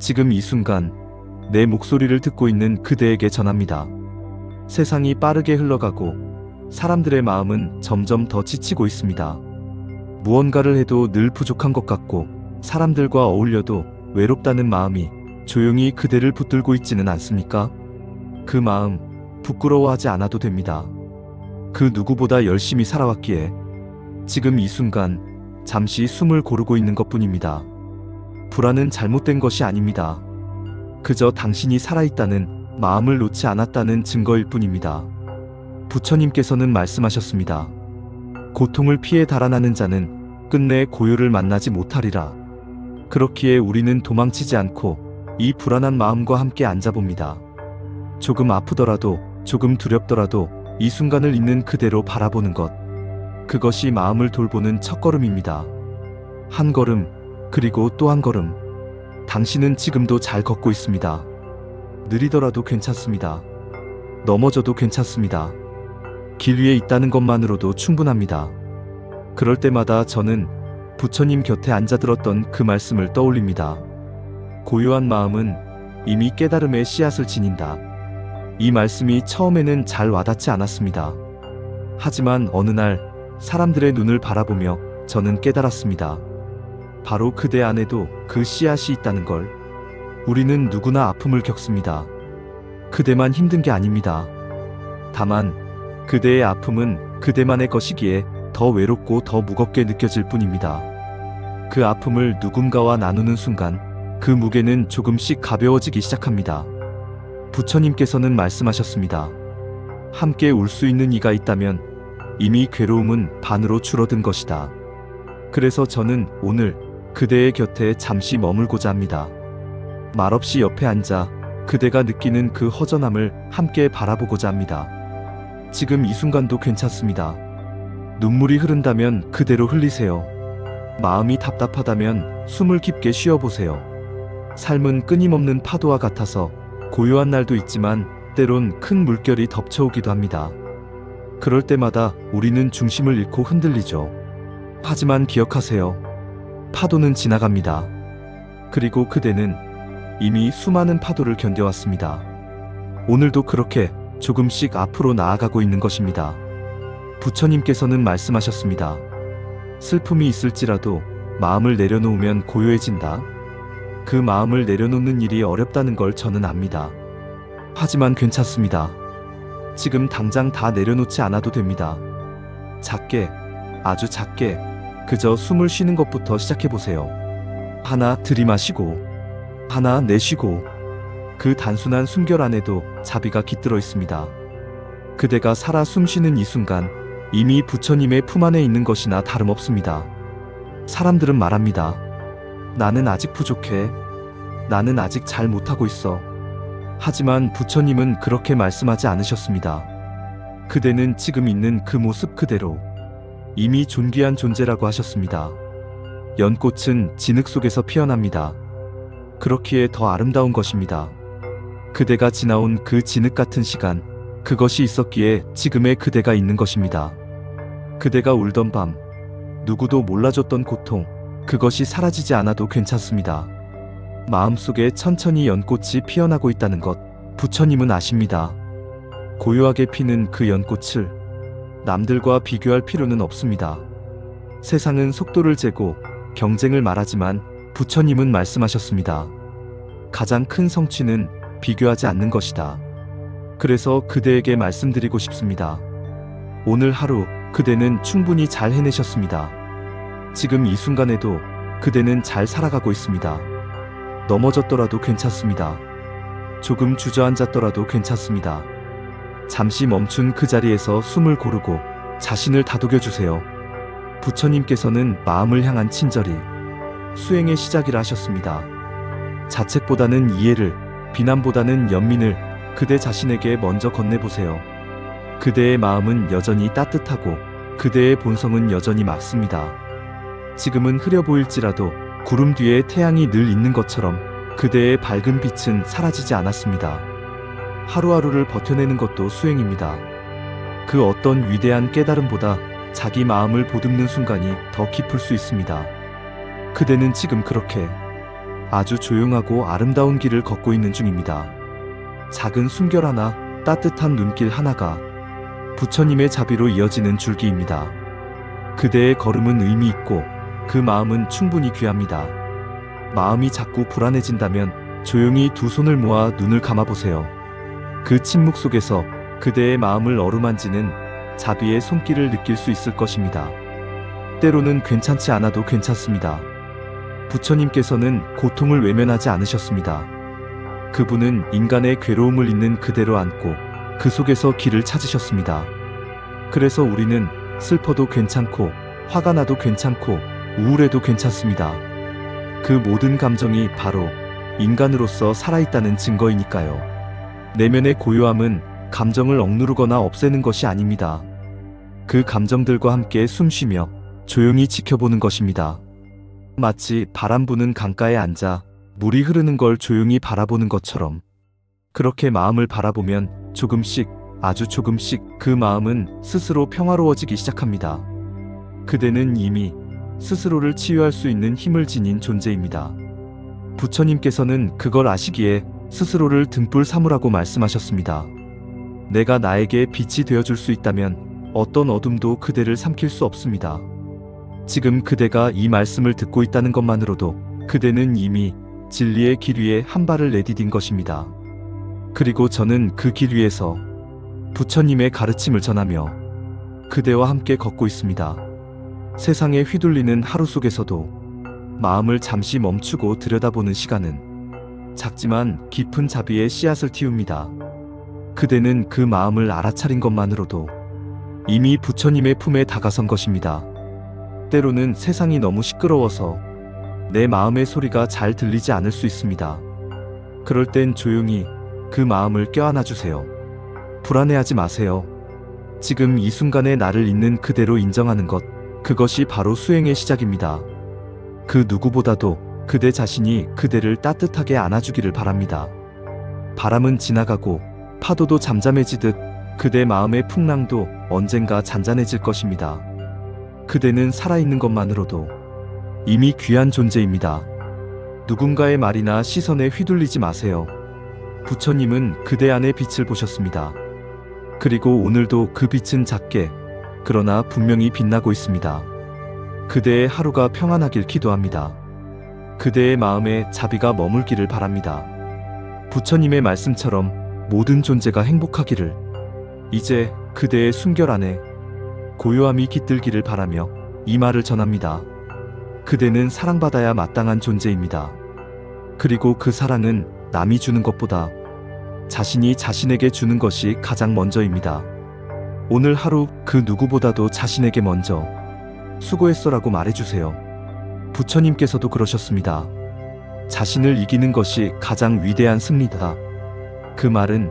지금 이 순간 내 목소리를 듣고 있는 그대에게 전합니다. 세상이 빠르게 흘러가고 사람들의 마음은 점점 더 지치고 있습니다. 무언가를 해도 늘 부족한 것 같고 사람들과 어울려도 외롭다는 마음이 조용히 그대를 붙들고 있지는 않습니까? 그 마음 부끄러워하지 않아도 됩니다. 그 누구보다 열심히 살아왔기에 지금 이 순간 잠시 숨을 고르고 있는 것 뿐입니다. 불안은 잘못된 것이 아닙니다. 그저 당신이 살아있다는 마음을 놓지 않았다는 증거일 뿐입니다. 부처님께서는 말씀하셨습니다. 고통을 피해 달아나는 자는 끝내 고요를 만나지 못하리라. 그렇기에 우리는 도망치지 않고 이 불안한 마음과 함께 앉아봅니다. 조금 아프더라도, 조금 두렵더라도 이 순간을 있는 그대로 바라보는 것. 그것이 마음을 돌보는 첫걸음입니다. 한 걸음, 그리고 또 한 걸음. 당신은 지금도 잘 걷고 있습니다. 느리더라도 괜찮습니다. 넘어져도 괜찮습니다. 길 위에 있다는 것만으로도 충분합니다. 그럴 때마다 저는 부처님 곁에 앉아 들었던 그 말씀을 떠올립니다. 고요한 마음은 이미 깨달음의 씨앗을 지닌다. 이 말씀이 처음에는 잘 와닿지 않았습니다. 하지만 어느 날 사람들의 눈을 바라보며 저는 깨달았습니다. 바로 그대 안에도 그 씨앗이 있다는 걸. 우리는 누구나 아픔을 겪습니다. 그대만 힘든 게 아닙니다. 다만 그대의 아픔은 그대만의 것이기에 더 외롭고 더 무겁게 느껴질 뿐입니다. 그 아픔을 누군가와 나누는 순간 그 무게는 조금씩 가벼워지기 시작합니다. 부처님께서는 말씀하셨습니다. 함께 울 수 있는 이가 있다면 이미 괴로움은 반으로 줄어든 것이다. 그래서 저는 오늘 그대의 곁에 잠시 머물고자 합니다. 말없이 옆에 앉아 그대가 느끼는 그 허전함을 함께 바라보고자 합니다. 지금 이 순간도 괜찮습니다. 눈물이 흐른다면 그대로 흘리세요. 마음이 답답하다면 숨을 깊게 쉬어보세요. 삶은 끊임없는 파도와 같아서 고요한 날도 있지만 때론 큰 물결이 덮쳐오기도 합니다. 그럴 때마다 우리는 중심을 잃고 흔들리죠. 하지만 기억하세요. 파도는 지나갑니다. 그리고 그대는 이미 수많은 파도를 견뎌왔습니다. 오늘도 그렇게 조금씩 앞으로 나아가고 있는 것입니다. 부처님께서는 말씀하셨습니다. 슬픔이 있을지라도 마음을 내려놓으면 고요해진다. 그 마음을 내려놓는 일이 어렵다는 걸 저는 압니다. 하지만 괜찮습니다. 지금 당장 다 내려놓지 않아도 됩니다. 작게, 아주 작게, 그저 숨을 쉬는 것부터 시작해보세요. 하나 들이마시고, 하나 내쉬고, 그 단순한 숨결 안에도 자비가 깃들어 있습니다. 그대가 살아 숨쉬는 이 순간, 이미 부처님의 품 안에 있는 것이나 다름없습니다. 사람들은 말합니다. 나는 아직 부족해. 나는 아직 잘 못하고 있어. 하지만 부처님은 그렇게 말씀하지 않으셨습니다. 그대는 지금 있는 그 모습 그대로 이미 존귀한 존재라고 하셨습니다. 연꽃은 진흙 속에서 피어납니다. 그렇기에 더 아름다운 것입니다. 그대가 지나온 그 진흙 같은 시간, 그것이 있었기에 지금의 그대가 있는 것입니다. 그대가 울던 밤, 누구도 몰라줬던 고통, 그것이 사라지지 않아도 괜찮습니다. 마음속에 천천히 연꽃이 피어나고 있다는 것, 부처님은 아십니다. 고요하게 피는 그 연꽃을 남들과 비교할 필요는 없습니다. 세상은 속도를 재고 경쟁을 말하지만 부처님은 말씀하셨습니다. 가장 큰 성취는 비교하지 않는 것이다. 그래서 그대에게 말씀드리고 싶습니다. 오늘 하루 그대는 충분히 잘 해내셨습니다. 지금 이 순간에도 그대는 잘 살아가고 있습니다. 넘어졌더라도 괜찮습니다. 조금 주저앉았더라도 괜찮습니다. 잠시 멈춘 그 자리에서 숨을 고르고 자신을 다독여 주세요. 부처님께서는 마음을 향한 친절이 수행의 시작이라 하셨습니다. 자책보다는 이해를, 비난보다는 연민을 그대 자신에게 먼저 건네보세요. 그대의 마음은 여전히 따뜻하고 그대의 본성은 여전히 맑습니다. 지금은 흐려 보일지라도 구름 뒤에 태양이 늘 있는 것처럼 그대의 밝은 빛은 사라지지 않았습니다. 하루하루를 버텨내는 것도 수행입니다. 그 어떤 위대한 깨달음보다 자기 마음을 보듬는 순간이 더 깊을 수 있습니다. 그대는 지금 그렇게 아주 조용하고 아름다운 길을 걷고 있는 중입니다. 작은 숨결 하나, 따뜻한 눈길 하나가 부처님의 자비로 이어지는 줄기입니다. 그대의 걸음은 의미 있고 그 마음은 충분히 귀합니다. 마음이 자꾸 불안해진다면 조용히 두 손을 모아 눈을 감아보세요. 그 침묵 속에서 그대의 마음을 어루만지는 자비의 손길을 느낄 수 있을 것입니다. 때로는 괜찮지 않아도 괜찮습니다. 부처님께서는 고통을 외면하지 않으셨습니다. 그분은 인간의 괴로움을 있는 그대로 안고 그 속에서 길을 찾으셨습니다. 그래서 우리는 슬퍼도 괜찮고 화가 나도 괜찮고 우울해도 괜찮습니다. 그 모든 감정이 바로 인간으로서 살아있다는 증거이니까요. 내면의 고요함은 감정을 억누르거나 없애는 것이 아닙니다. 그 감정들과 함께 숨쉬며 조용히 지켜보는 것입니다. 마치 바람 부는 강가에 앉아 물이 흐르는 걸 조용히 바라보는 것처럼 그렇게 마음을 바라보면 조금씩 아주 조금씩 그 마음은 스스로 평화로워지기 시작합니다. 그대는 이미 스스로를 치유할 수 있는 힘을 지닌 존재입니다. 부처님께서는 그걸 아시기에 스스로를 등불 삼으라고 말씀하셨습니다. 내가 나에게 빛이 되어줄 수 있다면 어떤 어둠도 그대를 삼킬 수 없습니다. 지금 그대가 이 말씀을 듣고 있다는 것만으로도 그대는 이미 진리의 길 위에 한 발을 내디딘 것입니다. 그리고 저는 그 길 위에서 부처님의 가르침을 전하며 그대와 함께 걷고 있습니다. 세상에 휘둘리는 하루 속에서도 마음을 잠시 멈추고 들여다보는 시간은 작지만 깊은 자비의 씨앗을 틔웁니다. 그대는 그 마음을 알아차린 것만으로도 이미 부처님의 품에 다가선 것입니다. 때로는 세상이 너무 시끄러워서 내 마음의 소리가 잘 들리지 않을 수 있습니다. 그럴 땐 조용히 그 마음을 껴안아 주세요. 불안해하지 마세요. 지금 이 순간에 나를 있는 그대로 인정하는 것, 그것이 바로 수행의 시작입니다. 그 누구보다도 그대 자신이 그대를 따뜻하게 안아주기를 바랍니다. 바람은 지나가고 파도도 잠잠해지듯 그대 마음의 풍랑도 언젠가 잔잔해질 것입니다. 그대는 살아있는 것만으로도 이미 귀한 존재입니다. 누군가의 말이나 시선에 휘둘리지 마세요. 부처님은 그대 안의 빛을 보셨습니다. 그리고 오늘도 그 빛은 작게, 그러나 분명히 빛나고 있습니다. 그대의 하루가 평안하길 기도합니다. 그대의 마음에 자비가 머물기를 바랍니다. 부처님의 말씀처럼 모든 존재가 행복하기를, 이제 그대의 숨결 안에 고요함이 깃들기를 바라며 이 말을 전합니다. 그대는 사랑받아야 마땅한 존재입니다. 그리고 그 사랑은 남이 주는 것보다 자신이 자신에게 주는 것이 가장 먼저입니다. 오늘 하루 그 누구보다도 자신에게 먼저 수고했어라고 말해주세요. 부처님께서도 그러셨습니다. 자신을 이기는 것이 가장 위대한 승리다. 그 말은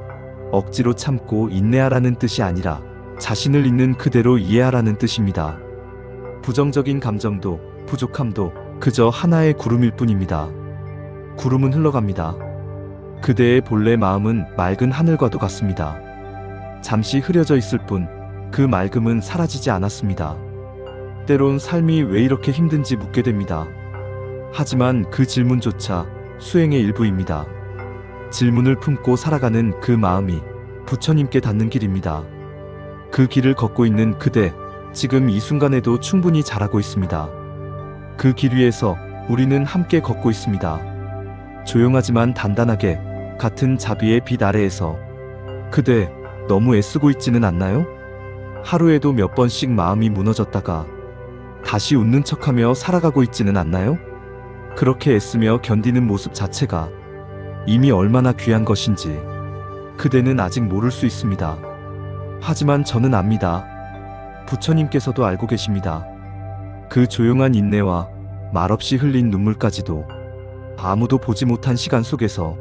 억지로 참고 인내하라는 뜻이 아니라 자신을 있는 그대로 이해하라는 뜻입니다. 부정적인 감정도 부족함도 그저 하나의 구름일 뿐입니다. 구름은 흘러갑니다. 그대의 본래 마음은 맑은 하늘과도 같습니다. 잠시 흐려져 있을 뿐 그 맑음은 사라지지 않았습니다. 때론 삶이 왜 이렇게 힘든지 묻게 됩니다. 하지만 그 질문조차 수행의 일부입니다. 질문을 품고 살아가는 그 마음이 부처님께 닿는 길입니다. 그 길을 걷고 있는 그대, 지금 이 순간에도 충분히 잘하고 있습니다. 그 길 위에서 우리는 함께 걷고 있습니다. 조용하지만 단단하게 같은 자비의 빛 아래에서 그대 너무 애쓰고 있지는 않나요? 하루에도 몇 번씩 마음이 무너졌다가 다시 웃는 척하며 살아가고 있지는 않나요? 그렇게 애쓰며 견디는 모습 자체가 이미 얼마나 귀한 것인지 그대는 아직 모를 수 있습니다. 하지만 저는 압니다. 부처님께서도 알고 계십니다. 그 조용한 인내와 말없이 흘린 눈물까지도 아무도 보지 못한 시간 속에서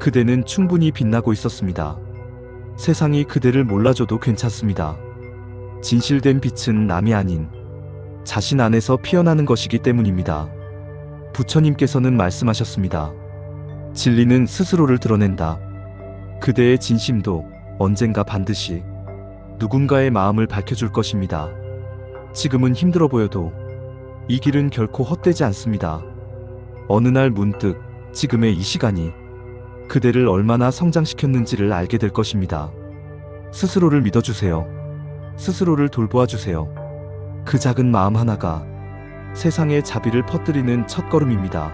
그대는 충분히 빛나고 있었습니다. 세상이 그대를 몰라줘도 괜찮습니다. 진실된 빛은 남이 아닌 자신 안에서 피어나는 것이기 때문입니다. 부처님께서는 말씀하셨습니다. 진리는 스스로를 드러낸다. 그대의 진심도 언젠가 반드시 누군가의 마음을 밝혀줄 것입니다. 지금은 힘들어 보여도 이 길은 결코 헛되지 않습니다. 어느 날 문득 지금의 이 시간이 그대를 얼마나 성장시켰는지를 알게 될 것입니다. 스스로를 믿어주세요. 스스로를 돌보아 주세요. 그 작은 마음 하나가 세상에 자비를 퍼뜨리는 첫걸음입니다.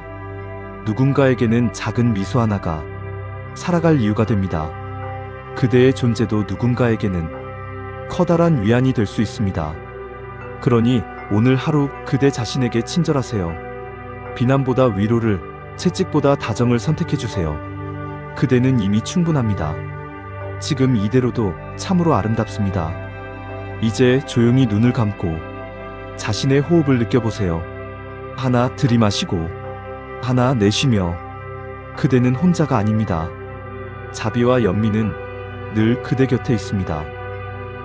누군가에게는 작은 미소 하나가 살아갈 이유가 됩니다. 그대의 존재도 누군가에게는 커다란 위안이 될 수 있습니다. 그러니 오늘 하루 그대 자신에게 친절하세요. 비난보다 위로를, 채찍보다 다정을 선택해 주세요. 그대는 이미 충분합니다. 지금 이대로도 참으로 아름답습니다. 이제 조용히 눈을 감고 자신의 호흡을 느껴보세요. 하나 들이마시고 하나 내쉬며 그대는 혼자가 아닙니다. 자비와 연민은 늘 그대 곁에 있습니다.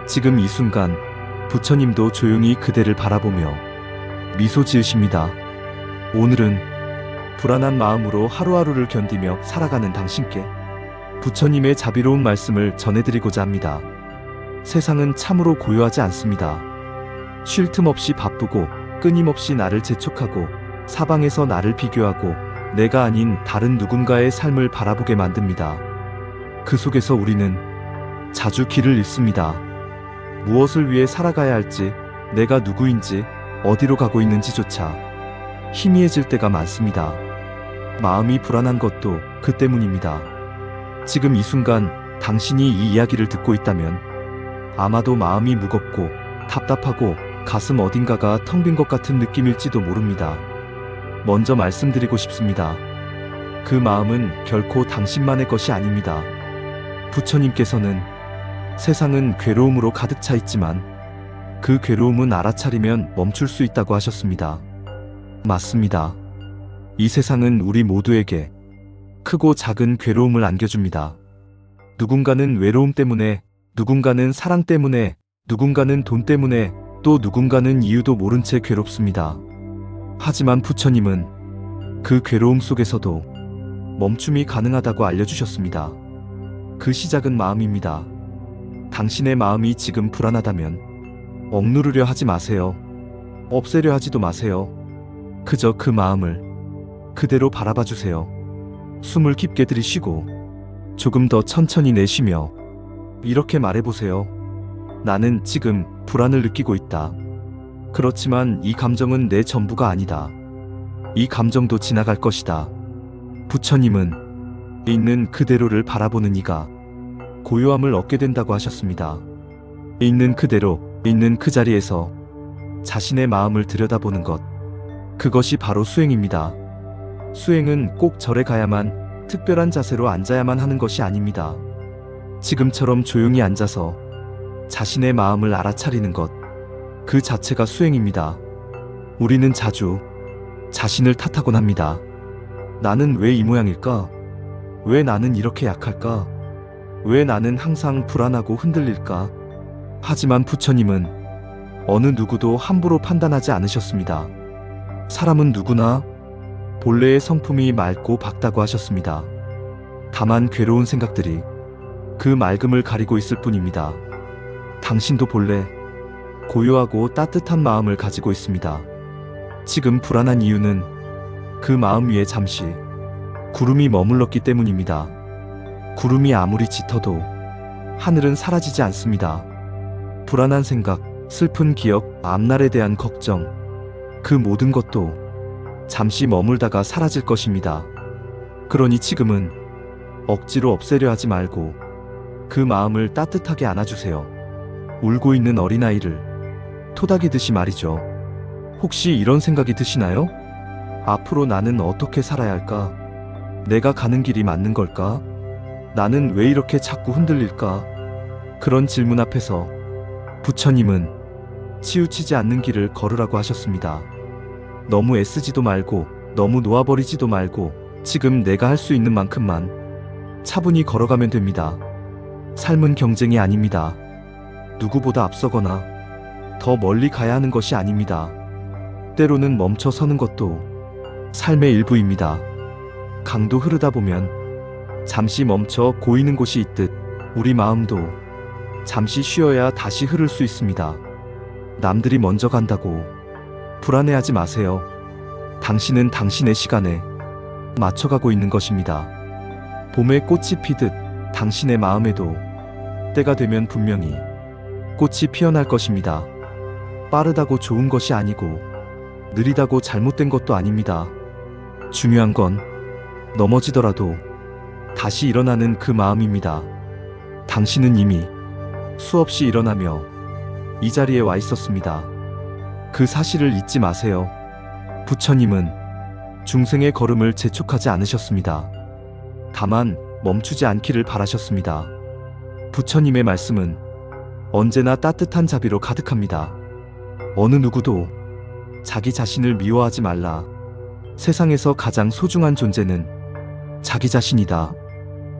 지금 이 순간 부처님도 조용히 그대를 바라보며 미소 지으십니다. 오늘은 불안한 마음으로 하루하루를 견디며 살아가는 당신께 부처님의 자비로운 말씀을 전해드리고자 합니다. 세상은 참으로 고요하지 않습니다. 쉴 틈 없이 바쁘고 끊임없이 나를 재촉하고 사방에서 나를 비교하고 내가 아닌 다른 누군가의 삶을 바라보게 만듭니다. 그 속에서 우리는 자주 길을 잃습니다. 무엇을 위해 살아가야 할지, 내가 누구인지, 어디로 가고 있는지조차 희미해질 때가 많습니다. 마음이 불안한 것도 그 때문입니다. 지금 이 순간 당신이 이 이야기를 듣고 있다면 아마도 마음이 무겁고 답답하고 가슴 어딘가가 텅 빈 것 같은 느낌일지도 모릅니다. 먼저 말씀드리고 싶습니다. 그 마음은 결코 당신만의 것이 아닙니다. 부처님께서는 세상은 괴로움으로 가득 차 있지만 그 괴로움은 알아차리면 멈출 수 있다고 하셨습니다. 맞습니다. 이 세상은 우리 모두에게 크고 작은 괴로움을 안겨줍니다. 누군가는 외로움 때문에, 누군가는 사랑 때문에, 누군가는 돈 때문에, 또 누군가는 이유도 모른 채 괴롭습니다. 하지만 부처님은 그 괴로움 속에서도 멈춤이 가능하다고 알려주셨습니다. 그 시작은 마음입니다. 당신의 마음이 지금 불안하다면 억누르려 하지 마세요. 없애려 하지도 마세요. 그저 그 마음을 그대로 바라봐 주세요. 숨을 깊게 들이쉬고 조금 더 천천히 내쉬며 이렇게 말해보세요. 나는 지금 불안을 느끼고 있다. 그렇지만 이 감정은 내 전부가 아니다. 이 감정도 지나갈 것이다. 부처님은 있는 그대로를 바라보는 이가 고요함을 얻게 된다고 하셨습니다. 있는 그대로, 있는 그 자리에서 자신의 마음을 들여다보는 것. 그것이 바로 수행입니다. 수행은 꼭 절에 가야만 특별한 자세로 앉아야만 하는 것이 아닙니다. 지금처럼 조용히 앉아서 자신의 마음을 알아차리는 것. 그 자체가 수행입니다. 우리는 자주 자신을 탓하곤 합니다. 나는 왜 이 모양일까? 왜 나는 이렇게 약할까? 왜 나는 항상 불안하고 흔들릴까? 하지만 부처님은 어느 누구도 함부로 판단하지 않으셨습니다. 사람은 누구나 본래의 성품이 맑고 밝다고 하셨습니다. 다만 괴로운 생각들이 그 맑음을 가리고 있을 뿐입니다. 당신도 본래 고요하고 따뜻한 마음을 가지고 있습니다. 지금 불안한 이유는 그 마음 위에 잠시 구름이 머물렀기 때문입니다. 구름이 아무리 짙어도 하늘은 사라지지 않습니다. 불안한 생각, 슬픈 기억, 앞날에 대한 걱정, 그 모든 것도 잠시 머물다가 사라질 것입니다. 그러니 지금은 억지로 없애려 하지 말고 그 마음을 따뜻하게 안아주세요. 울고 있는 어린아이를 토닥이듯이 말이죠. 혹시 이런 생각이 드시나요? 앞으로 나는 어떻게 살아야 할까? 내가 가는 길이 맞는 걸까? 나는 왜 이렇게 자꾸 흔들릴까? 그런 질문 앞에서 부처님은 치우치지 않는 길을 걸으라고 하셨습니다. 너무 애쓰지도 말고 너무 놓아버리지도 말고 지금 내가 할 수 있는 만큼만 차분히 걸어가면 됩니다. 삶은 경쟁이 아닙니다. 누구보다 앞서거나 더 멀리 가야 하는 것이 아닙니다. 때로는 멈춰 서는 것도 삶의 일부입니다. 강도 흐르다 보면 잠시 멈춰 고이는 곳이 있듯 우리 마음도 잠시 쉬어야 다시 흐를 수 있습니다. 남들이 먼저 간다고 불안해하지 마세요. 당신은 당신의 시간에 맞춰가고 있는 것입니다. 봄에 꽃이 피듯 당신의 마음에도 때가 되면 분명히 꽃이 피어날 것입니다. 빠르다고 좋은 것이 아니고 느리다고 잘못된 것도 아닙니다. 중요한 건 넘어지더라도 다시 일어나는 그 마음입니다. 당신은 이미 수없이 일어나며 이 자리에 와 있었습니다. 그 사실을 잊지 마세요. 부처님은 중생의 걸음을 재촉하지 않으셨습니다. 다만 멈추지 않기를 바라셨습니다. 부처님의 말씀은 언제나 따뜻한 자비로 가득합니다. 어느 누구도 자기 자신을 미워하지 말라. 세상에서 가장 소중한 존재는 자기 자신이다.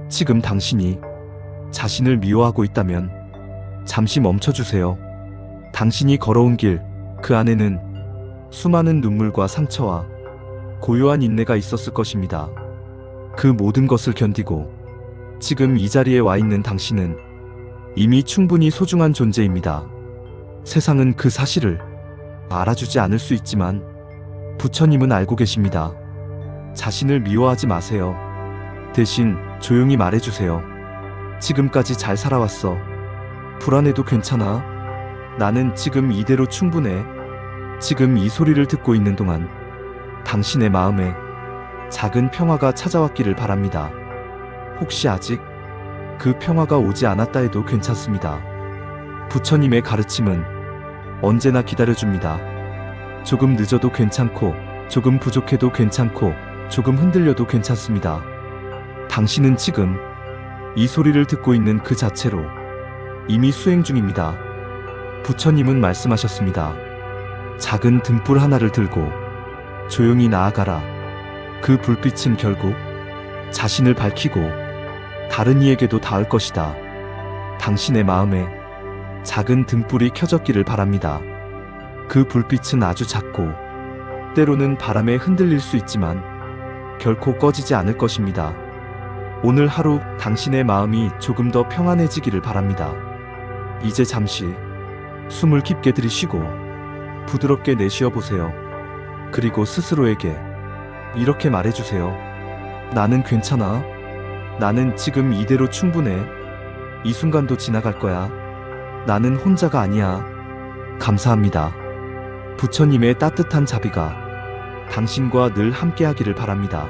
지금 당신이 자신을 미워하고 있다면 잠시 멈춰주세요. 당신이 걸어온 길, 그 안에는 수많은 눈물과 상처와 고요한 인내가 있었을 것입니다. 그 모든 것을 견디고 지금 이 자리에 와 있는 당신은 이미 충분히 소중한 존재입니다. 세상은 그 사실을 알아주지 않을 수 있지만 부처님은 알고 계십니다. 자신을 미워하지 마세요. 대신 조용히 말해주세요. 지금까지 잘 살아왔어. 불안해도 괜찮아. 나는 지금 이대로 충분해. 지금 이 소리를 듣고 있는 동안 당신의 마음에 작은 평화가 찾아왔기를 바랍니다. 혹시 아직 그 평화가 오지 않았다 해도 괜찮습니다. 부처님의 가르침은 언제나 기다려줍니다. 조금 늦어도 괜찮고, 조금 부족해도 괜찮고, 조금 흔들려도 괜찮습니다. 당신은 지금 이 소리를 듣고 있는 그 자체로 이미 수행 중입니다. 부처님은 말씀하셨습니다. 작은 등불 하나를 들고 조용히 나아가라. 그 불빛은 결국 자신을 밝히고 다른 이에게도 닿을 것이다. 당신의 마음에 작은 등불이 켜졌기를 바랍니다. 그 불빛은 아주 작고 때로는 바람에 흔들릴 수 있지만 결코 꺼지지 않을 것입니다. 오늘 하루 당신의 마음이 조금 더 평안해지기를 바랍니다. 이제 잠시 숨을 깊게 들이쉬고 부드럽게 내쉬어 보세요. 그리고 스스로에게 이렇게 말해주세요. 나는 괜찮아. 나는 지금 이대로 충분해. 이 순간도 지나갈 거야. 나는 혼자가 아니야. 감사합니다. 부처님의 따뜻한 자비가 당신과 늘 함께하기를 바랍니다.